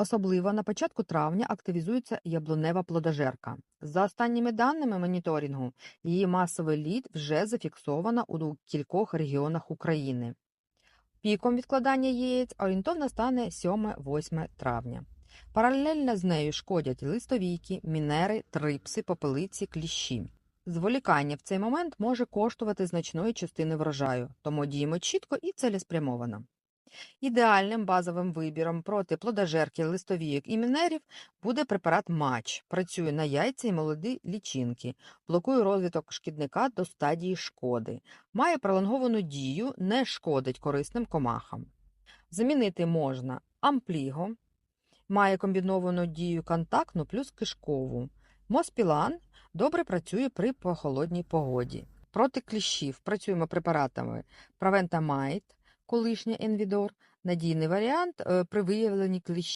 Особливо на початку травня активізується яблунева плодожерка. За останніми даними моніторингу, її масовий лід вже зафіксовано у кількох регіонах України. Піком відкладання яєць орієнтовно стане 7-8 травня. Паралельно з нею шкодять листовійки, мінери, трипси, попелиці, кліщі. Зволікання в цей момент може коштувати значної частини врожаю, тому діємо чітко і цілеспрямовано. Ідеальним базовим вибіром проти плодожерки, листовійок і мінерів буде препарат матч. Працює на яйця і молоді лічинки, блокує розвиток шкідника до стадії шкоди, має пролонговану дію, не шкодить корисним комахам. Замінити можна ампліго, має комбіновану дію контактну плюс кишкову. Моспілан добре працює при прохолодній погоді. Проти кліщів працюємо препаратами Правентамайт, колишня Енвідор, надійний варіант е, при виявленні кліщів.